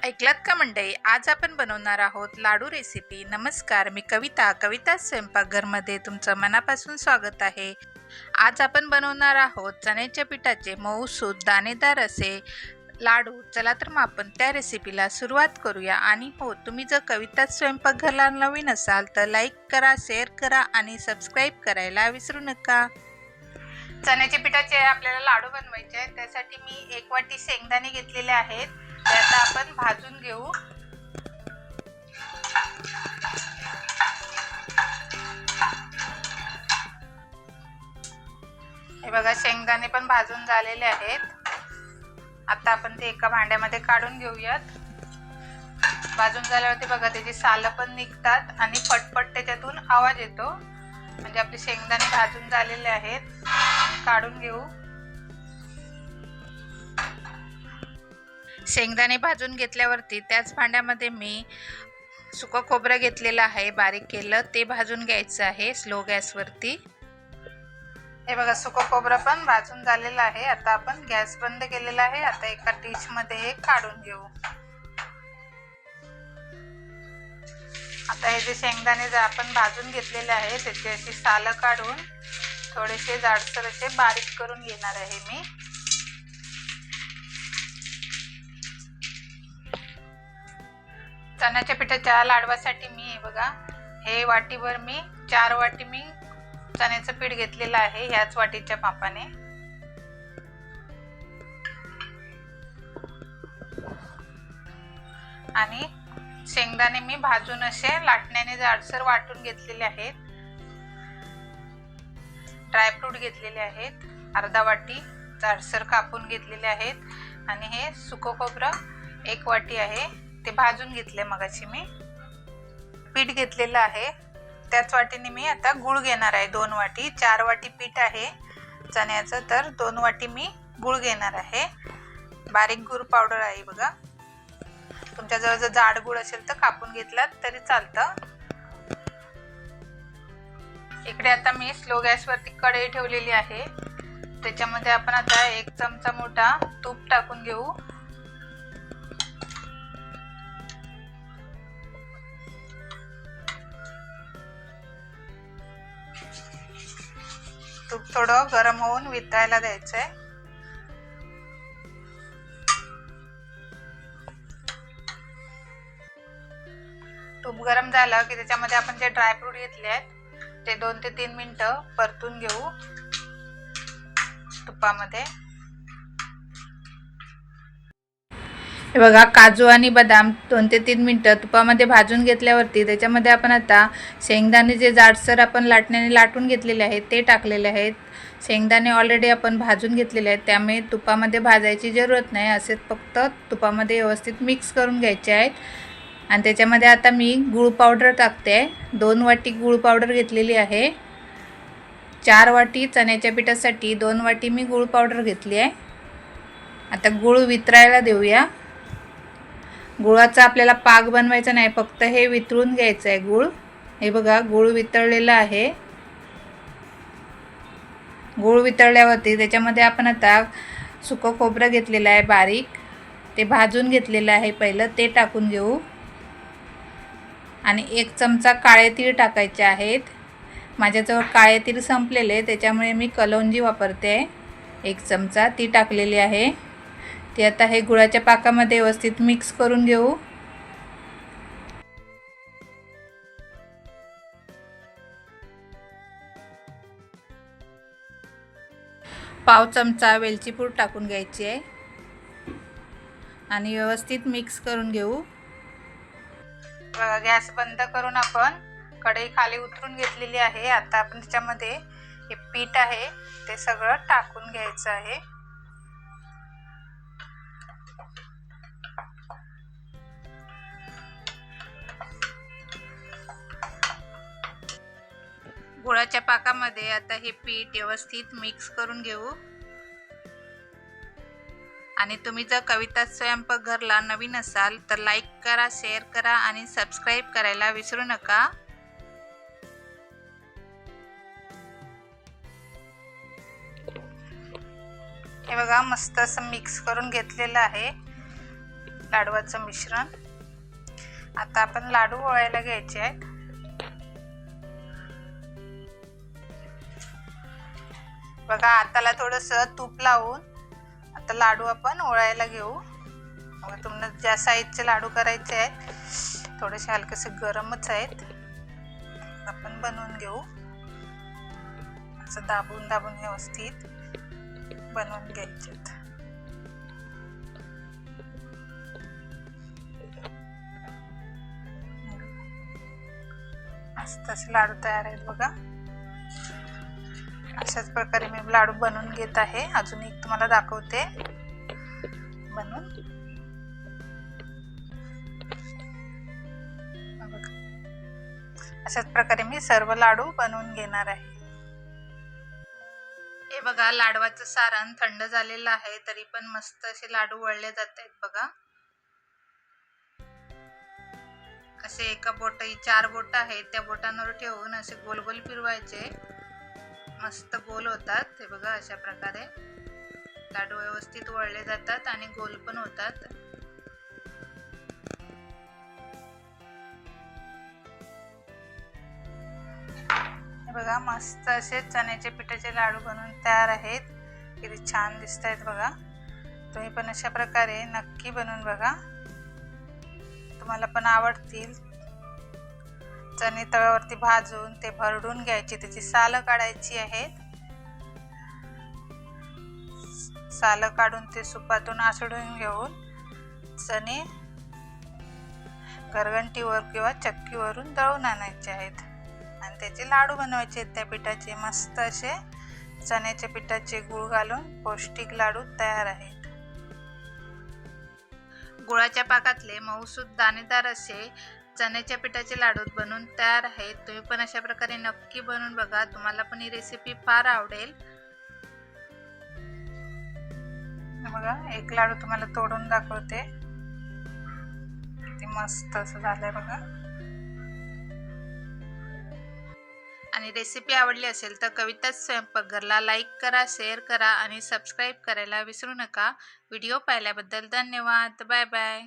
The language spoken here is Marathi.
ऐकलात का मंडई आज आपण बनवणार आहोत लाडू रेसिपी नमस्कार मी कविता. कविता स्वयंपाकघरमध्ये तुमचं मनापासून स्वागत आहे. आज आपण बनवणार आहोत चण्याच्या पिठाचे मऊसूद दाणेदार असे लाडू. चला तर मग आपण त्या रेसिपीला सुरुवात करूया. आणि हो तुम्ही जर कविता स्वयंपाकघरला नवीन असाल तर लाईक करा शेअर करा आणि सबस्क्राईब करायला विसरू नका. चण्याच्या पिठाचे आपल्याला लाडू बनवायचे आहेत. त्यासाठी मी एक वाटी शेंगदाणे घेतलेले आहेत. ते आता आपण भाजून घेऊ. हे बघा शेंगदाणे पण भाजून झालेले आहेत. आता आपण ते एका भांड्यामध्ये काढून घेऊयात. भाजून झाल्यावरती बघा त्याची सालं पण निघतात आणि फटफट त्याच्यातून आवाज येतो. म्हणजे आपले शेंगदाणे भाजून झालेले आहेत. काढून घेऊ. शेंगदाणे भाजून घेतल्यावरती त्याच भांड्यामध्ये मी सुकं खोबरं घेतलेलं आहे बारीक केलं. ते भाजून घ्यायचं आहे स्लो गॅसवरती. हे बघा सुकं खोबरं पण भाजून झालेलं आहे. आता आपण गॅस बंद केलेला आहे. आता एका डिशमध्ये हे काढून घेऊ. आता हे जे शेंगदाणे जे आपण भाजून घेतलेले आहे त्याची अशी सालं काढून थोडेसे जाडसर असे बारीक करून घेणार आहे मी. चण्याच्या पिठाच्या लाडवासाठी मी हे बघा. हे वाटीवर मी चार वाटी मी चण्याचं पीठ घेतलेलं आहे ह्याच वाटीच्या मापाने आणि शेंगदाणे मी भाजून असे लाटण्याने जाडसर वाटून घेतलेले आहेत. ड्रायफ्रूट घेतलेले आहेत. अर्धा वाटी जाडसर कापून घेतलेले आहेत. आणि हे सुकं खोबरं एक वाटी आहे. ते भाजून घेतले मगाशी मी. पीठ घेतलेलं आहे. त्याच वाटीने मी आता गूळ घेणार आहे दोन वाटी. चार वाटी पीठ आहे चण्याचं तर दोन वाटी मी गूळ घेणार आहे. बारीक गूळ पावडर आहे बघा. तुमच्याजवळ जर जाड गूळ असेल तर कापून घेतलात तरी चालतं. इकडे आता मी स्लो गॅसवरती कढई ठेवलेली आहे. त्याच्यामध्ये आपण आता एक चमचा मोठा तूप टाकून घेऊ. तूप थोडं गरम होऊन वितायला द्यायचं आहे तूप गरम झालं की त्याच्यामध्ये आपण जे ड्रायफ्रूट घेतले आहेत ते दोन ते तीन मिनटं परतून घेऊ तुपामध्ये. हे बघा काजू आणि बदाम दोन ते तीन मिनटं तुपामध्ये भाजून घेतल्यावरती त्याच्यामध्ये आपण आता शेंगदाणे जे जाडसर आपण लाटण्याने लाटून घेतलेले आहेत ते टाकलेले आहेत. शेंगदाणे ऑलरेडी आपण भाजून घेतलेले आहेत. त्यामुळे तुपामध्ये भाजायची जरूरत नाही. असे फक्त तुपामध्ये व्यवस्थित मिक्स करून घ्यायचे आहेत. आणि त्याच्यामध्ये आता मी गूळ पावडर टाकते. आहे दोन वाटी गूळ पावडर घेतलेली आहे. चार वाटी चण्याच्या पिठासाठी दोन वाटी मी गूळ पावडर घेतली आहे. आता गूळ वितरायला देऊया. गुळाचा आपल्याला पाक बनवायचा नाही फक्त हे वितळून घ्यायचं आहे गूळ. हे बघा गूळ वितळलेलं आहे. गूळ वितळल्यावरती त्याच्यामध्ये आपण आता सुकं खोबरं घेतलेलं आहे बारीक. ते भाजून घेतलेलं आहे पहिलं ते टाकून घेऊ. आणि एक चमचा काळे तीळ टाकायचे आहेत. माझ्याजवळ काळे तीळ संपलेले त्याच्यामुळे मी कलौंजी वापरते. आहे एक चमचा ती टाकलेली आहे. ती आता हे गुळाच्या पाकामध्ये व्यवस्थित मिक्स करून घेऊ. पाव चमचा वेलची पूड टाकून घ्यायची आहे. आणि व्यवस्थित मिक्स करून घेऊ. गॅस बंद करून आपण कढई खाली उतरून घेतलेली आहे. आता आपण त्याच्यामध्ये हे पीठ आहे ते सगळं टाकून घ्यायचं आहे. गुळाच्या पाकामध्ये आता हे पीठ व्यवस्थित मिक्स करून घेऊ. आणि तुम्ही जर कविता स्वयंपाकघरला नवीन असाल तर लाईक करा शेअर करा आणि सबस्क्राईब करायला विसरू नका. हे बघा मस्त असं मिक्स करून घेतलेलं आहे लाडवाचं मिश्रण. आता आपण लाडू वळायला घ्यायचे आहेत. बघा आताला थोडंसं तूप लावून आता लाडू आपण ओळायला घेऊ. मग तुम्हाला ज्या साईजचे लाडू करायचे आहेत थोडेसे हलकेसे गरमच आहेत. आपण बनवून घेऊ. असं दाबून दाबून व्यवस्थित बनवून घ्यायचे मस्त असे लाडू तयार आहेत बघा. अशाच प्रकारे मी लाडू बनवून घेत आहे. अजून एक तुम्हाला दाखवते. बनवून. अशाच प्रकारे मी सर्व लाडू बनवून घेणार आहे. हे बघा लाडवाचं सारण थंड झालेलं आहे तरी पण मस्त असे लाडू वळले जात आहेत बघा. असे एका बोट चार बोट आहेत त्या बोटांवर ठेवून असे गोल गोल फिरवायचे. मस्त गोल होतात. हे बघा अशा प्रकारे. लाडू व्यवस्थित वळले जातात आणि गोल पण होतात. हे बघा मस्त असे चण्याचे पिठाचे लाडू बनवून तयार आहेत. किती छान दिसत आहेत बघा. तुम्ही पण अशा प्रकारे नक्की बनवून बघा. तुम्हाला पण आवडतील. चणे तव्यावरती भाजून ते भरडून घ्यायचे. त्याची सालं काढायची आहेत. सालं काढून ते सुपातून आसडून घेऊन चणे गरगंटीवर किंवा चक्कीवरून दळून आणायचे आहेत. आणि त्याचे लाडू बनवायचे आहेत त्या पिठाचे. मस्त असे चण्याच्या पिठाचे गुळ घालून पौष्टिक लाडू तयार आहेत. गुळाच्या पाकातले मऊसूद दाणेदार असे चण्याच्या पिठाचे लाडू बनवून तयार आहेत. तुम्ही पण अशा प्रकारे नक्की बनवून बघा. तुम्हाला पण ही रेसिपी फार आवडेल. बघा एक लाडू तुम्हाला तोडून दाखवते. किती मस्त असं झालंय बघा. आणि रेसिपी आवडली असेल तर कविताच स्वयंपाकघरला लाईक करा शेअर करा आणि सबस्क्राईब करायला विसरू नका. व्हिडिओ पाहिल्याबद्दल धन्यवाद. Bye bye